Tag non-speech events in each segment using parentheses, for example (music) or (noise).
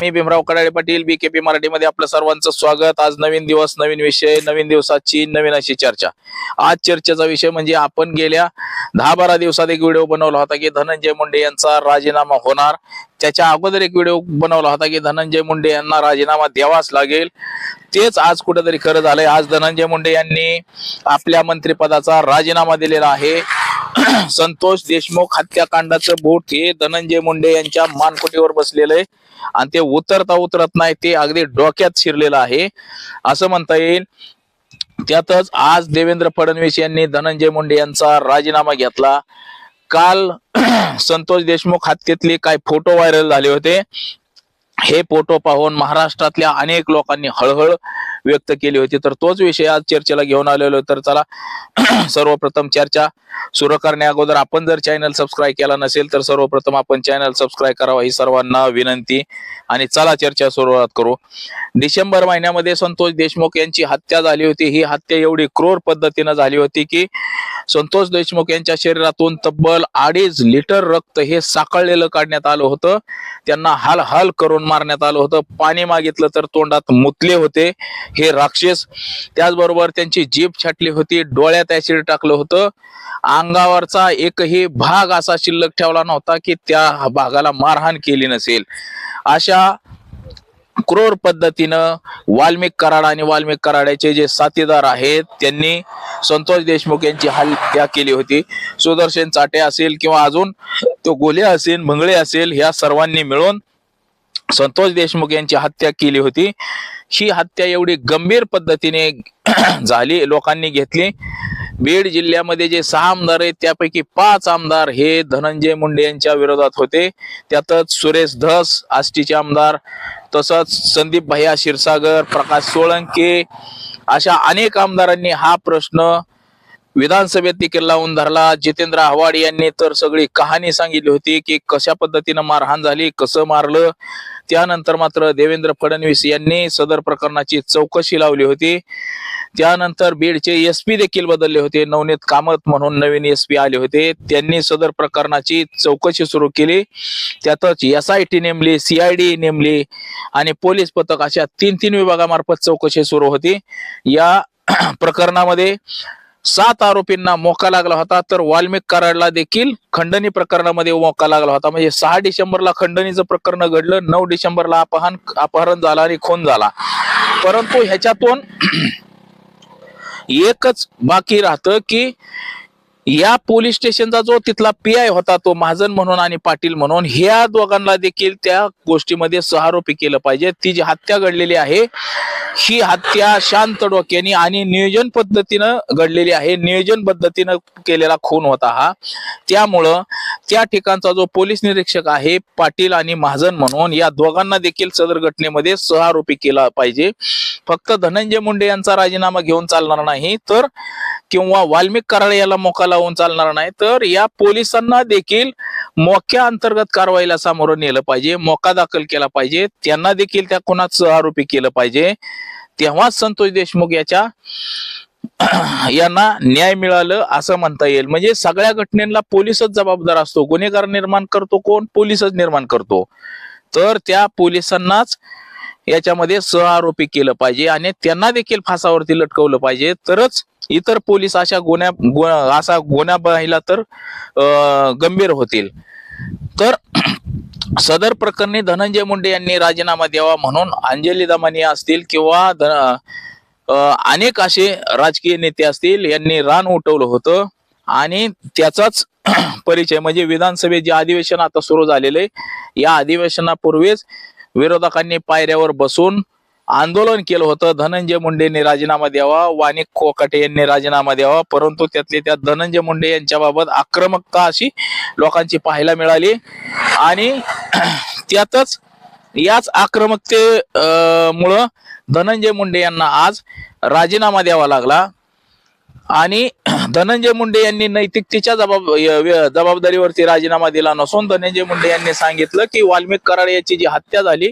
मी Bhimrao Kadale Patil BKP मराठीमध्ये आपलं सर्वांचं स्वागत. आज नवीन दिवस नवीन विषय नवीन दिवसाची नवीन अशी चर्चा. आज चर्चेचा विषय म्हणजे आपण गेल्या दहा बारा दिवसात एक व्हिडिओ बनवला होता की धनंजय मुंडे यांचा राजीनामा होणार. त्याच्या अगोदर एक व्हिडिओ बनवला होता की धनंजय मुंडे यांना राजीनामा द्यावाच लागेल. तेच आज कुठेतरी खरं झालंय. आज धनंजय मुंडे यांनी आपल्या मंत्रिपदाचा राजीनामा दिलेला आहे. (coughs) संतोष देशमुख हत्याकांडाचं बोट हे धनंजय मुंडे यांच्या मानकुटीवर बसलेलं आहे. आणि ते उतरता उतरत नाही ते अगदी डोक्यात शिरलेलं आहे. असं म्हणता येईल. त्यातच आज देवेंद्र फडणवीस यांनी धनंजय मुंडे यांचा राजीनामा घेतला. काल (coughs) संतोष देशमुख हत्येतले काही फोटो व्हायरल झाले होते. हे फोटो पाहून महाराष्ट्रातल्या अनेक लोकांनी हळहळ व्यक्त केली होती. तर तोच विषय आज चर्चेला घेऊन आलेलो तर चला (clears throat) सर्वप्रथम चर्चा सुरू करण्या अगोदर आपण जर चॅनल सबस्क्राईब केला नसेल तर सर्वप्रथम आपण चॅनल सबस्क्राईब करावा ही सर्वांना विनंती. आणि चला चर्चा सुरुवात करू. डिसेंबर महिन्यामध्ये संतोष देशमुख यांची हत्या झाली होती. ही हत्या एवढी क्रूर पद्धतीनं झाली होती की संतोष देशमुख यांच्या शरीरातून तब्बल अडीच लिटर रक्त हे साकळलेलं काढण्यात आलं होतं. त्यांना हाल हाल करून मारण्यात आलं होतं. पाणी मागितलं तर तोंडात मुतले होते. हे राक्षस. त्याचबरोबर त्यांची जीभ छाटली होती डोळ्यात ऍसिड टाकलं होतं. अंगावरचा एकही भाग असा शिल्लक ठेवला नव्हता की त्या भागाला मारहाण केली नसेल. अशा क्रूर पद्धतीनं वाल्मिक कराड आणि वाल्मिक कराड्याचे जे साथीदार आहेत त्यांनी संतोष देशमुख यांची हत्या केली होती. सुदर्शन चाटे असेल किंवा अजून तो गोले असेल मंगळे असेल ह्या सर्वांनी मिळून संतोष देशमुख यांची हत्या केली होती. ही हत्या एवढी गंभीर पद्धतीने (clears throat) झाली लोकांनी घेतली. बीड जिल्ह्यामध्ये जे सहा आमदार आहेत त्यापैकी पाच आमदार हे धनंजय मुंडे यांच्या विरोधात होते. त्यातच सुरेश धस आष्टीचे आमदार तसंच संदीप भैया क्षीरसागर प्रकाश सोळंके अशा अनेक आमदारांनी हा प्रश्न विधानसभेत देखील लावून धरला. जितेंद्र आव्हाड यांनी तर सगळी कहाणी सांगितली होती की कशा पद्धतीनं मारहाण झाली कसं मारलं? त्यानंतर मात्र देवेंद्र फडणवीस यांनी सदर प्रकरणाची चौकशी लावली होती. त्यानंतर बीडचे एस पी देखील बदलले होते. नवनीत कामत म्हणून नवीन एस पी आले होते. त्यांनी सदर प्रकरणाची चौकशी सुरू केली. त्यातच एस आय टी नेमली सीआयडी नेमली आणि पोलीस पथक अशा तीन तीन विभागामार्फत चौकशी सुरू होती. या (clears throat) प्रकरणामध्ये सात आरोपींना मोका लागला होता. तर वाल्मिक कराडला देखील खंडणी प्रकरणामध्ये मोका लागला होता. म्हणजे सहा डिसेंबरला खंडणीचं प्रकरण घडलं नऊ डिसेंबरला अपहरण अपहरण झालं आणि खून झाला. परंतु ह्याच्यातून (clears throat) एकच बाकी राहतं की या पोलीस स्टेशनचा जो तिथला पी आय होता तो महाजन म्हणून आणि पाटील म्हणून ह्या दोघांना देखील त्या गोष्टीमध्ये सहारोपी केलं पाहिजे. ती जी हत्या घडलेली आहे ही हत्या शांत डोक्याने आणि नियोजन पद्धतीनं घडलेली आहे. नियोजन पद्धतीनं केलेला खून होता हा. त्यामुळं त्या ठिकाणचा जो पोलीस निरीक्षक आहे पाटील आणि महाजन म्हणून या दोघांना देखील सदर घटनेमध्ये सहारोपी केला पाहिजे. फक्त धनंजय मुंडे यांचा राजीनामा घेऊन चालणार नाही तर किंवा वाल्मिक कराळे याला मोका लावून चालणार नाही तर या पोलिसांना देखील मोक्या अंतर्गत कारवाईला सामोरं नेलं पाहिजे मोका दाखल केला पाहिजे त्यांना देखील त्या खुनात सहारोपी केलं पाहिजे. तेव्हाच संतोष देशमुख याच्या (clears throat) यांना न्याय मिळालं असं म्हणता येईल. म्हणजे सगळ्या घटनेला पोलीसच जबाबदार असतो. गुन्हेगार निर्माण करतो कोण? पोलीसच निर्माण करतो. तर त्या पोलिसांनाच याच्यामध्ये सहआरोपी केलं पाहिजे आणि त्यांना देखील फासावरती लटकवलं पाहिजे. तरच इतर पोलीस अशा गुन्ह्या गु- असा गुन्हा पाहिला तर अं, गंभीर होतील. तर (clears throat) सदर प्रकरणी धनंजय मुंडे यांनी राजीनामा द्यावा म्हणून अंजली दमानी असतील किंवा अनेक असे राजकीय नेते असतील यांनी रान उठवलं होतं. आणि त्याचाच (clears throat) परिचय म्हणजे विधानसभेत जे अधिवेशन आता सुरू झालेलं आहे या अधिवेशनापूर्वीच विरोधकांनी पायऱ्यावर बसून आंदोलन केलं होतं. धनंजय मुंडेंनी राजीनामा द्यावा वाणिक कोकाटे यांनी राजीनामा द्यावा परंतु त्यातले त्या धनंजय मुंडे यांच्या बाबत आक्रमकता अशी लोकांची पाहायला मिळाली. आणि (clears throat) त्यातच याच आक्रमकते अं, मुळं धनंजय मुंडे यांना आज राजीनामा द्यावा लागला. आणि (clears throat) धनंजय मुंडे यांनी नैतिकतेच्या जबाब जबाबदारीवरती राजीनामा दिला नसून धनंजय मुंडे यांनी सांगितलं की वाल्मिक कराड याची जी हत्या झाली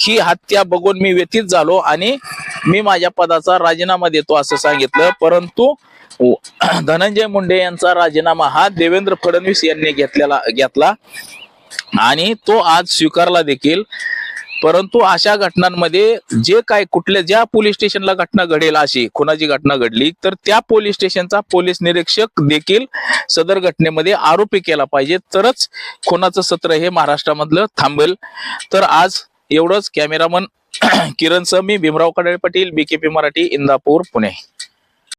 ही हत्या बघून मी व्यथित झालो आणि मी माझ्या पदाचा राजीनामा देतो असं सांगितलं. परंतु (clears throat) धनंजय मुंडे यांचा राजीनामा हा देवेंद्र फडणवीस यांनी घेतलेला घेतला. आणि तो आज स्वीकारला देखील. परंतु अशा घटनांमध्ये जे काय कुठल्या ज्या पोलीस स्टेशनला घटना घडेल अशी खुनाची घटना घडली तर त्या पोलीस स्टेशनचा पोलीस निरीक्षक देखील सदर घटनेमध्ये आरोपी केला पाहिजे. तरच खुनाचं सत्र हे महाराष्ट्रामधलं थांबेल. तर आज एवढंच. कॅमेरामन (clears throat) किरण सह मी भीमराव कडाळे पाटील बीकेपी मराठी इंदापूर पुणे.